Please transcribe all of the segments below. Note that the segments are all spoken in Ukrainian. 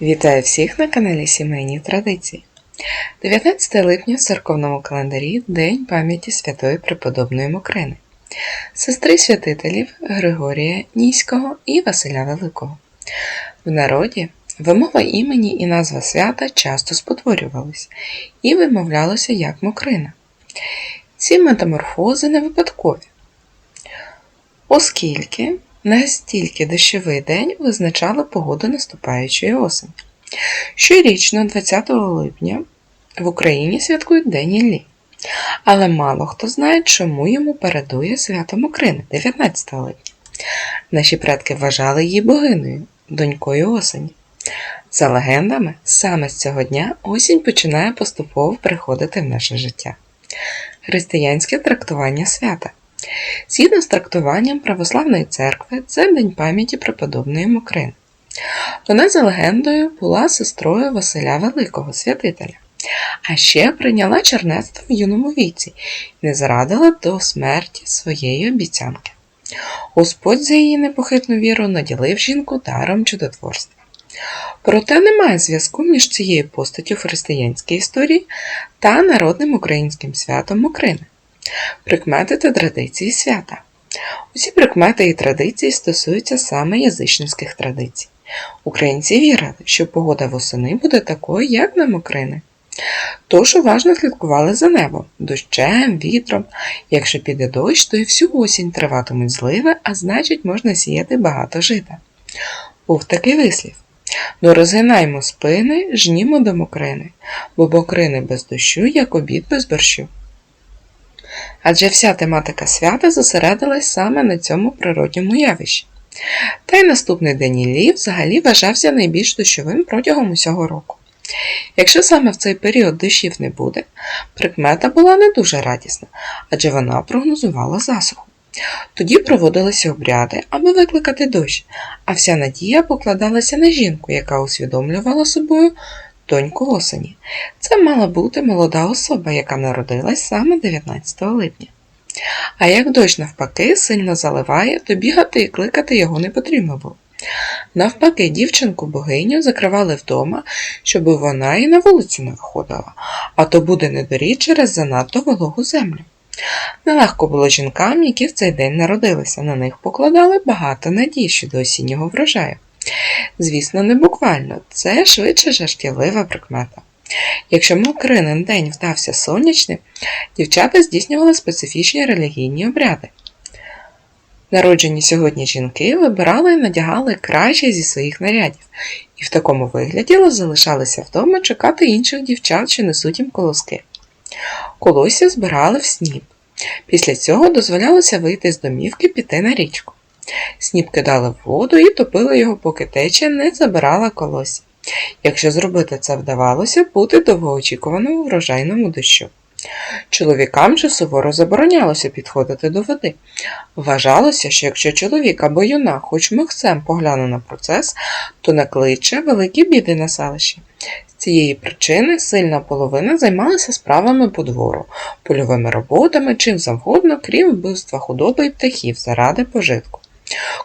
Вітаю всіх на каналі Сімейні Традиції. 19 липня в церковному календарі День пам'яті святої преподобної Мокрини, сестри святителів Григорія Ніського і Василя Великого. В народі вимова імені і назва свята часто спотворювались і вимовлялося як Мокрина. Ці метаморфози не випадкові, оскільки настільки дощовий день визначала погоду наступаючої осені. Щорічно, 20 липня, в Україні святкують День Іллі. Але мало хто знає, чому йому передує свято Мокрини 19 липня. Наші предки вважали її богинею, донькою осені. За легендами, саме з цього дня осінь починає поступово приходити в наше життя. Християнське трактування свята. Згідно з трактуванням Православної церкви, це День пам'яті преподобної Мокрини. Вона за легендою була сестрою Василя Великого, святителя, а ще прийняла чернецтво в юному віці і не зрадила до смерті своєї обіцянки. Господь за її непохитну віру наділив жінку даром чудотворства. Проте немає зв'язку між цією постаттю християнській історії та народним українським святом Мокрини. Прикмети та традиції свята. Усі прикмети і традиції стосуються саме язичницьких традицій. Українці вірили, що погода восени буде такою, як на Мокрини. Тож уважно слідкували за небом, дощем, вітром. Якщо піде дощ, то і всю осінь триватимуть зливи, а значить можна сіяти багато жита. Був такий вислів. Ну розгинаймо спини, жнімо до мокрини, бо мокрини без дощу, як обід без борщу. Адже вся тематика свята зосередилась саме на цьому природньому явищі. Та й наступний день Іллі взагалі вважався найбільш дощовим протягом усього року. Якщо саме в цей період дощів не буде, прикмета була не дуже радісна, адже вона прогнозувала засуху. Тоді проводилися обряди, аби викликати дощ, а вся надія покладалася на жінку, яка усвідомлювала собою доньку осені. Це мала бути молода особа, яка народилась саме 19 липня. А як дощ навпаки сильно заливає, то бігати і кликати його не потрібно було. Навпаки, дівчинку богиню закривали вдома, щоб вона і на вулицю не виходила, а то буде недоріч через занадто вологу землю. Нелегко було жінкам, які в цей день народилися, на них покладали багато надій щодо осіннього врожаю. Звісно, не буквально, це швидше жартівлива прикмета. Якщо мокринин день вдався сонячним, дівчата здійснювали специфічні релігійні обряди. Народжені сьогодні жінки вибирали і надягали краще зі своїх нарядів, і в такому вигляді залишалися вдома чекати інших дівчат, що несуть їм колоски. Колосся збирали в сніп. Після цього дозволялося вийти з домівки піти на річку. Сніп кидали в воду і топили його, поки течія не забирала колосся. Якщо зробити це вдавалося, бути довгоочікуваному врожайному дощу. Чоловікам же суворо заборонялося підходити до води. Вважалося, що якщо чоловік або юнак хоч михцем погляне на процес, то накличе великі біди на селищі. З цієї причини сильна половина займалася справами по двору, польовими роботами, чим завгодно, крім вбивства худоби і птахів заради пожитку.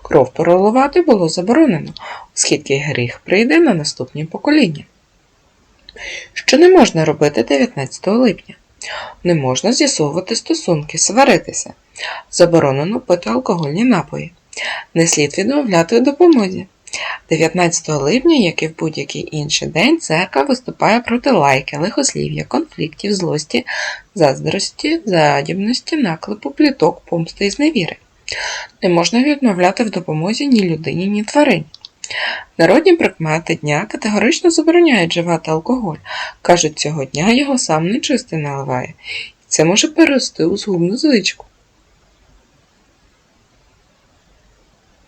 Кров проливати було заборонено, оскільки гріх прийде на наступні покоління. Що не можна робити 19 липня? Не можна з'ясовувати стосунки, сваритися. Заборонено пити алкогольні напої. Не слід відмовляти у допомозі. 19 липня, як і в будь-який інший день, церква виступає проти лайки, лихослів'я, конфліктів, злості, заздрості, задібності, наклепу, пліток, помсти і зневіри. Не можна відмовляти в допомозі ні людині, ні тварині. Народні прикмети дня категорично забороняють вживати алкоголь. Кажуть, цього дня його сам нечистий наливає, і це може перерости у згубну звичку.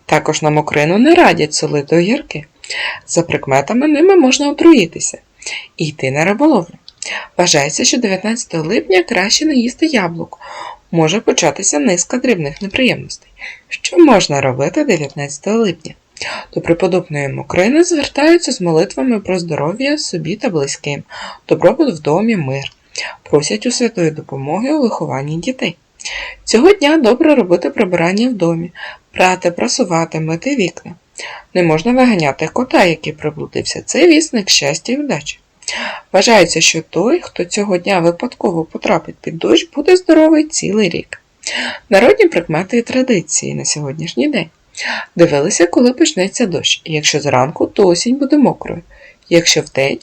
Також на мокрину не радять солити огірки. За прикметами ними можна отруїтися і йти на риболовлю. Вважається, що 19 липня краще не їсти яблук. Може початися низка дрібних неприємностей. Що можна робити 19 липня? До преподобної Мокрини звертаються з молитвами про здоров'я собі та близьким, добробут в домі, мир, просять у святої допомоги у вихованні дітей. Цього дня добре робити прибирання в домі, прати, прасувати, мити вікна. Не можна виганяти кота, який приблудився. Це вісник щастя і вдачі. Вважається, що той, хто цього дня випадково потрапить під дощ, буде здоровий цілий рік. Народні прикмети і традиції на сьогоднішній день. Дивилися, коли почнеться дощ. Якщо зранку, то осінь буде мокрою. Якщо вдень,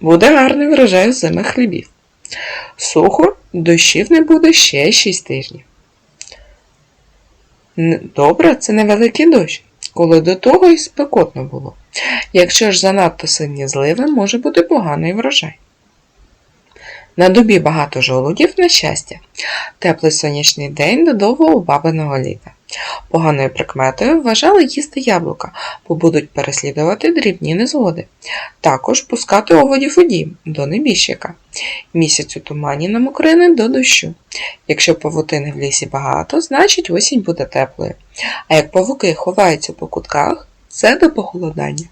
буде гарний врожай зими хлібів. Сухо, дощів не буде ще 6 тижнів. Добре, це невеликий дощ, коли до того і спекотно було. Якщо ж занадто сильні зливи, може бути поганий врожай. На дубі багато жолудів на щастя. Теплий сонячний день до довгого бабиного літа. Поганою прикметою вважали їсти яблука, бо будуть переслідувати дрібні незгоди. Також пускати оводів у дім до небіжчика. Місяць у тумані на мокрини до дощу. Якщо павутини в лісі багато, значить осінь буде теплою. А як павуки ховаються по кутках, це до похолодання.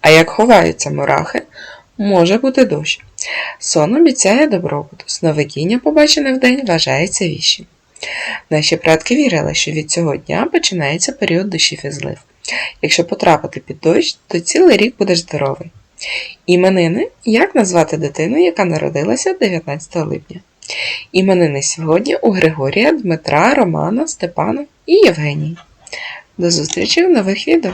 А як ховаються мурахи, може бути дощ. Сон обіцяє добробут. Сновидіння, побачене вдень, вважається віщим. Наші предки вірили, що від цього дня починається період дощів і злив. Якщо потрапити під дощ, то цілий рік будеш здоровий. Іменини як назвати дитину, яка народилася 19 липня? Іменини сьогодні у Григорія, Дмитра, Романа, Степана і Євгенії. До зустрічі в нових відео!